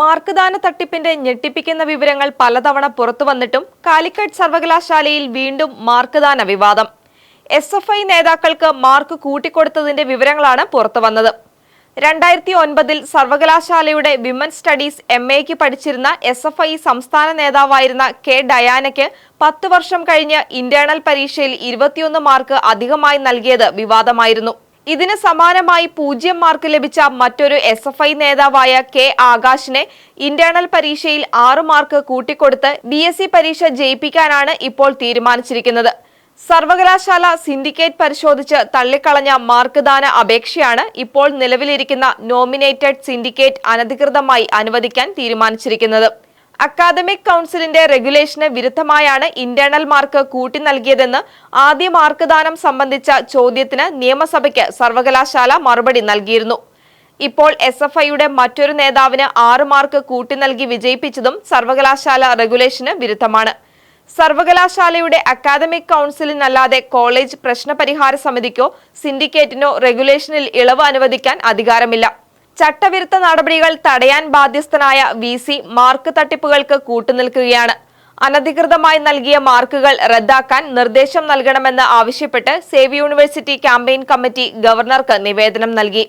മാർക്ക്ദാന തട്ടിപ്പിന്റെ ഞെട്ടിപ്പിക്കുന്ന വിവരങ്ങൾ പലതവണ പുറത്തുവന്നിട്ടും കാലിക്കറ്റ് സർവകലാശാലയിൽ വീണ്ടും മാർക്ക്ദാന വിവാദം. എസ് എഫ് ഐ നേതാക്കൾക്ക് മാർക്ക് കൂട്ടിക്കൊടുത്തതിന്റെ വിവരങ്ങളാണ് പുറത്തു വന്നത്. രണ്ടായിരത്തി ഒൻപതിൽ സർവകലാശാലയുടെ വിമൻ സ്റ്റഡീസ് എം എക്ക് പഠിച്ചിരുന്ന എസ് എഫ് ഐ സംസ്ഥാന നേതാവായിരുന്ന കെ ഡയാനയ്ക്ക് പത്ത് വർഷം കഴിഞ്ഞ് ഇന്റേണൽ പരീക്ഷയിൽ ഇരുപത്തിയൊന്ന് മാർക്ക് അധികമായി നൽകിയത് വിവാദമായിരുന്നു. ഇതിന് സമാനമായി പൂജ്യം മാർക്ക് ലഭിച്ച മറ്റൊരു എസ് എഫ് ഐ നേതാവായ കെ ആകാശിനെ ഇന്റേണൽ പരീക്ഷയിൽ ആറ് മാർക്ക് കൂട്ടിക്കൊടുത്ത് ബി എസ് സി പരീക്ഷ ജയിപ്പിക്കാനാണ് ഇപ്പോൾ തീരുമാനിച്ചിരിക്കുന്നത്. സർവകലാശാല സിൻഡിക്കേറ്റ് പരിശോധിച്ച് തള്ളിക്കളഞ്ഞ മാർക്ക് ദാന അപേക്ഷയാണ് ഇപ്പോൾ നിലവിലിരിക്കുന്ന നോമിനേറ്റഡ് സിൻഡിക്കേറ്റ് അനധികൃതമായി അനുവദിക്കാൻ തീരുമാനിച്ചിരിക്കുന്നത്. അക്കാദമിക് കൗൺസിലിന്റെ റെഗുലേഷന് വിരുദ്ധമായാണ് ഇന്റേണൽ മാർക്ക് കൂട്ടി നൽകിയതെന്ന് ആദ്യ മാർക്ക് ദാനം സംബന്ധിച്ച ചോദ്യത്തിന് നിയമസഭയ്ക്ക് സർവകലാശാല മറുപടി നൽകിയിരുന്നു. ഇപ്പോൾ എസ് എഫ് ഐയുടെ മറ്റൊരു നേതാവിന് ആറ് മാർക്ക് കൂട്ടി നൽകി വിജയിപ്പിച്ചതും സർവകലാശാല റെഗുലേഷന് വിരുദ്ധമാണ്. സർവകലാശാലയുടെ അക്കാദമിക് കൗൺസിലിനല്ലാതെ കോളേജ് പ്രശ്നപരിഹാര സമിതിക്കോ സിൻഡിക്കേറ്റിനോ റെഗുലേഷനിൽ ഇളവ് അനുവദിക്കാൻ അധികാരമില്ല. ചട്ടവിരുദ്ധ നടപടികൾ തടയാൻ ബാധ്യസ്ഥനായ വി സി മാർക്ക് തട്ടിപ്പുകൾക്ക് കൂട്ടുനിൽക്കുകയാണ്. അനധികൃതമായി നൽകിയ മാർക്കുകൾ റദ്ദാക്കാൻ നിർദ്ദേശം നൽകണമെന്ന് ആവശ്യപ്പെട്ട് സേവ് യൂണിവേഴ്സിറ്റി ക്യാമ്പയിൻ കമ്മിറ്റി ഗവർണർക്ക് നിവേദനം നൽകി.